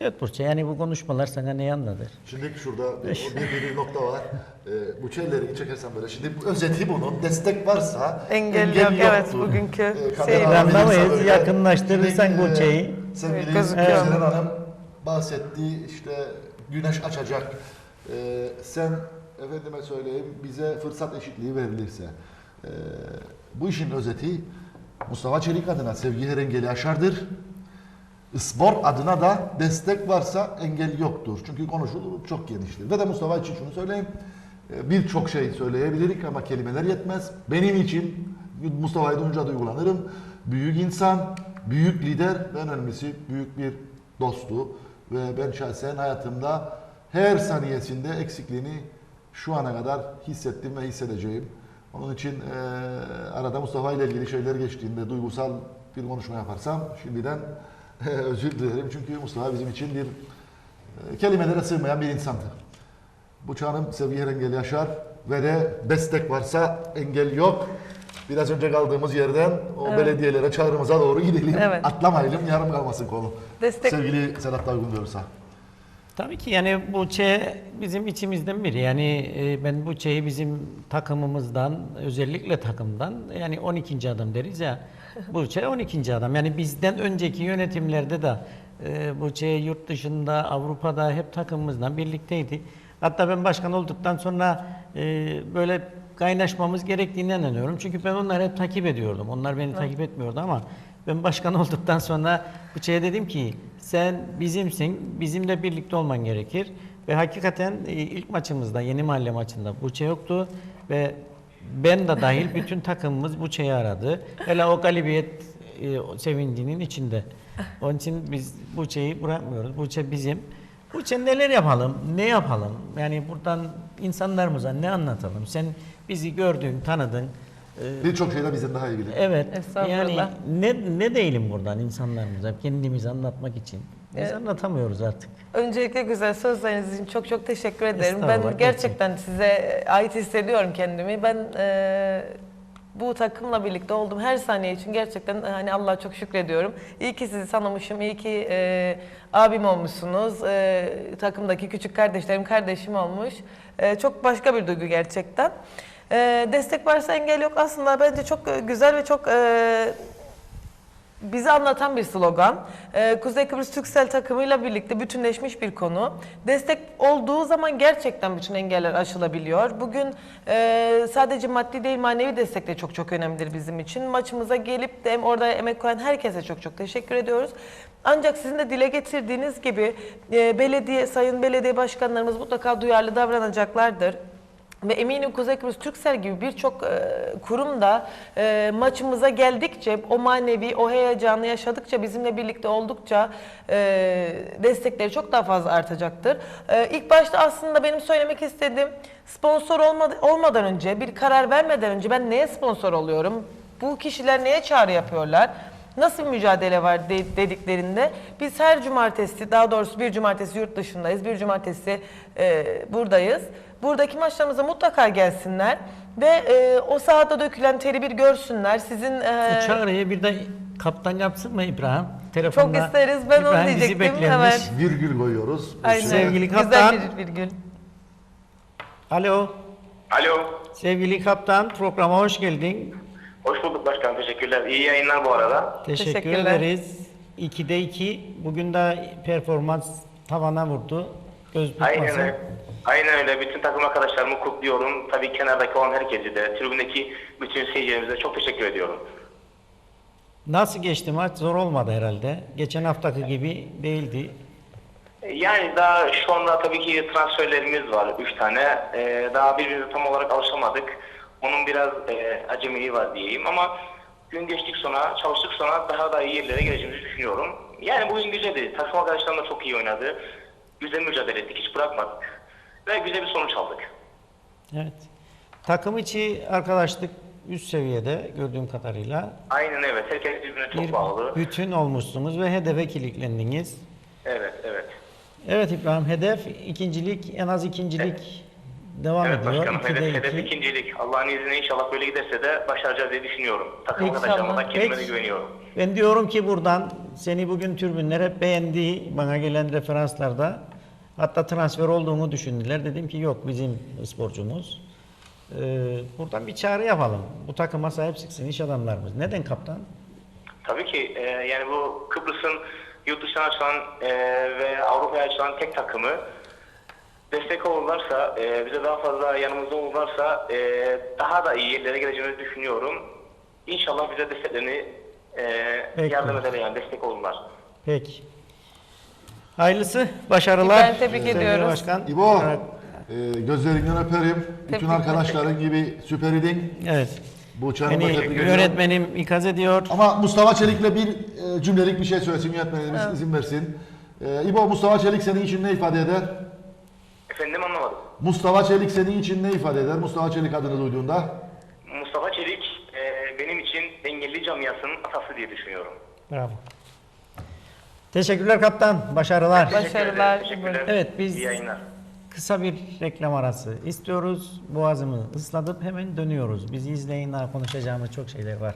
Evet Burça yani bu konuşmalar sana neyi anlatır? Şimdi şurada bir, bir, bir nokta var. Ee, bu şeyleri çekersen böyle. Şimdi bu özeti bunun destek varsa Engel yok, evet, yoktur. bugünkü Ee, Kader şey- Anlamayız, yakınlaştırırsan bu e, şeyi. Sevgili Evet, Hanım bahsettiği işte güneş açacak. Ee, sen efendime söyleyeyim bize fırsat eşitliği verilirse. Ee, bu işin özeti Mustafa Çelik adına sevgi her engeli aşardır. Spor adına da destek varsa engel yoktur. Çünkü konuşulur çok geniştir. Ve de Mustafa için şunu söyleyeyim. e, Birçok şey söyleyebilirik ama kelimeler yetmez. Benim için Mustafa'yı duyunca duygulanırım. Büyük insan, büyük lider ve en önemlisi büyük bir dostu. Ve ben şahsen hayatımda her saniyesinde eksikliğini şu ana kadar hissettim ve hissedeceğim. Onun için e, arada Mustafa ile ilgili şeyler geçtiğinde duygusal bir konuşma yaparsam şimdiden özür dilerim. Çünkü Mustafa bizim için bir e, kelimelere sığmayan bir insandı. Bu çağın sevgi her engel yaşar ve de destek varsa engel yok. Biraz önce kaldığımız yerden o belediyelere çağrımıza doğru gidelim. Evet. Atlamayalım yarım kalmasın konu. Destek- Sevgili Sedat Daygun diyorsa. Tabii ki yani Buçe bizim içimizden biri. Yani e, ben Buçe'yi bizim takımımızdan, özellikle takımdan yani 12. adam deriz ya. Buçe 12. adam. Yani bizden önceki yönetimlerde de e, Buçe yurt dışında, Avrupa'da hep takımımızdan birlikteydi. Hatta ben başkan olduktan sonra e, böyle kaynaşmamız gerektiğini inanıyorum. Çünkü ben onları hep takip ediyordum. Onlar beni takip etmiyordu ama ben başkan olduktan sonra Buçe'ye dedim ki sen bizimsin, bizimle birlikte olman gerekir. Ve hakikaten e, ilk maçımızda, yeni mahalle maçında Buçe yoktu ve ben de dahil bütün takımımız Buçe'yi aradı. Hele o galibiyet e, sevincinin içinde. Onun için biz Buçe'yi bırakmıyoruz. Buçe bizim. Buçe neler yapalım, ne yapalım? Yani buradan insanlarımıza ne anlatalım? Sen bizi gördün, tanıdın. E, Birçok şeyde bizden daha iyi bilir. Evet. Estağfurullah. Yani ne ne değilim buradan insanlarımıza kendimizi anlatmak için. Biz Evet. anlatamıyoruz artık. Öncelikle güzel sözleriniz için çok çok teşekkür ederim. Ben Estağfurullah, gerçekten size ait hissediyorum kendimi. Ben e, bu takımla birlikte olduğum her saniye için gerçekten hani Allah'a çok şükrediyorum. İyi ki sizi tanımışım, iyi ki e, abim olmuşsunuz. E, takımdaki küçük kardeşlerim kardeşim olmuş. E, çok başka bir duygu gerçekten. E, destek varsa engel yok. Aslında bence çok e, güzel ve çok e, bizi anlatan bir slogan. Ee, Kuzey Kıbrıs Türksel takımıyla birlikte bütünleşmiş bir konu. Destek olduğu zaman gerçekten bütün engeller aşılabiliyor. Bugün e, sadece maddi değil manevi destek de çok çok önemlidir bizim için. Maçımıza gelip de hem orada emek koyan herkese çok çok teşekkür ediyoruz. Ancak sizin de dile getirdiğiniz gibi e, belediye, sayın belediye başkanlarımız mutlaka duyarlı davranacaklardır. Ve eminim Kuzey Kıbrıs Türksel gibi birçok e, kurum da e, maçımıza geldikçe, o manevi, o heyecanı yaşadıkça, bizimle birlikte oldukça e, destekleri çok daha fazla artacaktır. E, ilk başta aslında benim söylemek istediğim sponsor olmadı, olmadan önce, bir karar vermeden önce ben neye sponsor oluyorum? Bu kişiler neye çağrı yapıyorlar? Nasıl bir mücadele var de- dediklerinde biz her cumartesi daha doğrusu bir cumartesi yurt dışındayız bir cumartesi e, buradayız. Buradaki maçlarımıza mutlaka gelsinler ve e, o sahada dökülen teri bir görsünler. Sizin e, Bu çağrıyı bir de kaptan yapsın mı İbrahim? Telefonda çok isteriz ben onu bizi diyecektim. beklemiş. Evet. Virgül koyuyoruz. Aynen. Sevgili Güzel kaptan. bir virgül. Alo. Alo. Sevgili kaptan programa hoş geldin. Hoş bulduk başkanım. Teşekkürler. İyi yayınlar bu arada. Teşekkür Teşekkürler. ederiz. 2'de 2. Bugün de performans tavana vurdu. Göz Aynen tutmasın. öyle. Aynen öyle. Bütün takım arkadaşlarımı kutluyorum. Tabii kenardaki olan herkesi de, tribündeki bütün seyircilerimize çok teşekkür ediyorum. Nasıl geçti maç? Zor olmadı herhalde. Geçen haftaki gibi değildi. Yani daha şu anda tabii ki transferlerimiz var. Üç tane. Ee, daha birbirimize tam olarak alışamadık. Onun biraz e, acemiliği var diyeyim ama gün geçtik sonra, çalıştık sonra daha da iyi yerlere geleceğimizi düşünüyorum. Yani bugün güzeldi. Takım arkadaşlarım da çok iyi oynadı. Güzel mücadele ettik. Hiç bırakmadık. Ve güzel bir sonuç aldık. Evet. Takım içi arkadaşlık üst seviyede gördüğüm kadarıyla. Aynen evet. Herkes birbirine çok Bir bağlı. bütün olmuşsunuz ve hedefe kilitlendiniz. Evet, evet. Evet İbrahim hedef ikincilik en az ikincilik devam Evet ediyor. başkanım. 2'de Hedef, hedef 2. ikincilik. Allah'ın izniyle inşallah böyle giderse de başaracağız diye düşünüyorum. Takım arkadaşlarıma da kendime güveniyorum. Ben diyorum ki buradan seni bugün tribünler hep beğendi bana gelen referanslarda. Hatta transfer olduğunu düşündüler. Dedim ki yok bizim sporcumuz. Ee, buradan bir çağrı yapalım. Bu takıma sahip çıksın iş adamlarımız. Neden kaptan? Tabii ki e, yani bu Kıbrıs'ın yurt dışına açılan e, ve Avrupa'ya açılan tek takımı destek olurlarsa, e, bize daha fazla yanımızda olurlarsa e, daha da iyi yerlere geleceğimizi düşünüyorum. İnşallah bize desteklerini e, Peki. yardım ederler yani destek olurlar. Peki. Hayırlısı, başarılar. Ben tebrik Sevgili ediyoruz. Başkan. İbo, Evet. e, gözlerinden öperim. Bütün Tebrik arkadaşların gibi süper idin. evet. Bu çağını da Beni tebrik ediyorum. yönetmenim ikaz ediyor. Ama Mustafa Çelik'le bir e, cümlelik bir şey söylesin yönetmenimiz izin versin. E, İbo, Mustafa Çelik senin için ne ifade eder? Efendim anlamadım. Mustafa Çelik senin için ne ifade eder? Mustafa Çelik adını duyduğunda. Mustafa Çelik e, benim için engelli camiasının atası diye düşünüyorum. Bravo. Teşekkürler kaptan. Başarılar. Baş- Başarılar. Teşekkür ederim. Teşekkürler. Evet, biz- İyi yayınlar. Kısa bir reklam arası istiyoruz. Boğazımı ısladıp hemen dönüyoruz. Bizi izleyin daha konuşacağımız çok şeyler var.